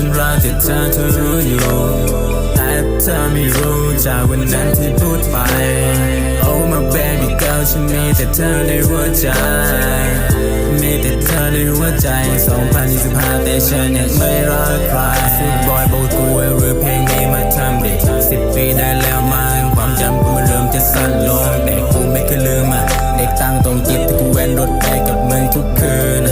ฉันรักแต่เธอเธอรู้อยู่แต่เธอไม่รู้จากวันนั้นที่พูดไป Oh my baby girl ฉันมีแต่เธอในหัวใจ มีแต่เธอในหัวใจ 2025 แต่ฉันยังไม่รักใครฟุตบอยบอกกูหรือเพลงนี้มาทำเด็กสิบปีได้แล้วมันความจำกูมันเริ่มจะสั้นลงแต่กูไม่เคยลืมอะเด็กตั้งตรงจิตที่กูแวนรถไปกับมึงทุกคืน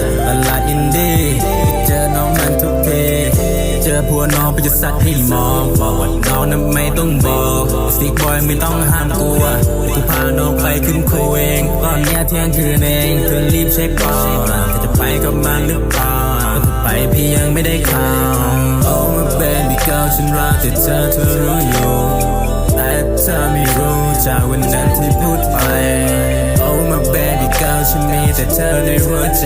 น้องไปจะซัดให้มองบอกว่าน้องนั้นไม่ต้องบอกสติกบอยไม่ต้องห้ามกลัวกูพาน้องไปขึ้นคูเองตอนเนี้ยเที่ยงคืนเองเธอรีบเช็คก่อนเธอจะไปกับมันหรือเปล่าถ้าไปพี่ยังไม่ได้ข่าว Oh my baby girl ฉันรักแต่เธอเธอรู้อยู่แต่เธอไม่รู้จากวันนั้นที่พูดไป Oh my baby girl ฉันมีแต่เธอในหัวใจ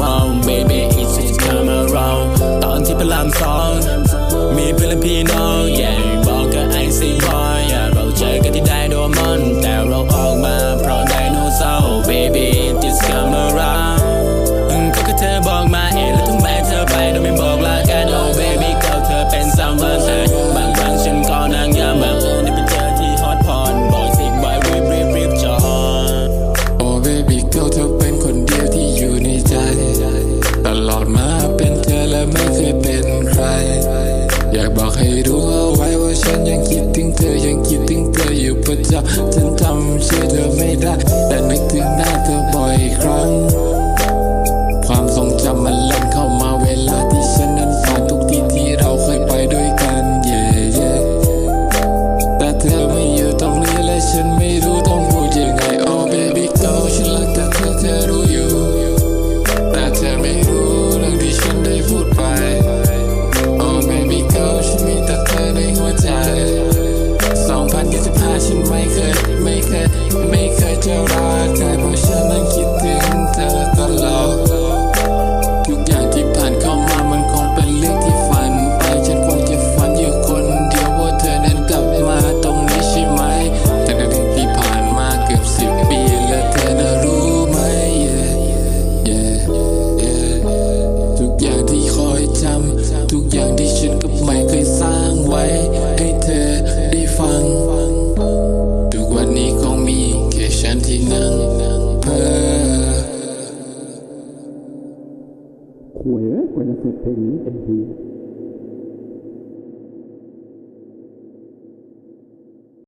กอทม baby it's just come around ตอนที่พระรามสอง มีเพื่อนและพี่น้อง บอกให้รู้เอาไว้ว่าฉันยังคิดถึงเธอยังคิดถึงเธออยู่ประจำฉันทำชื่อเธอไม่ได้ แต่นึกถึงหน้าเธอบ่อยครั้ง หวยเอ้ย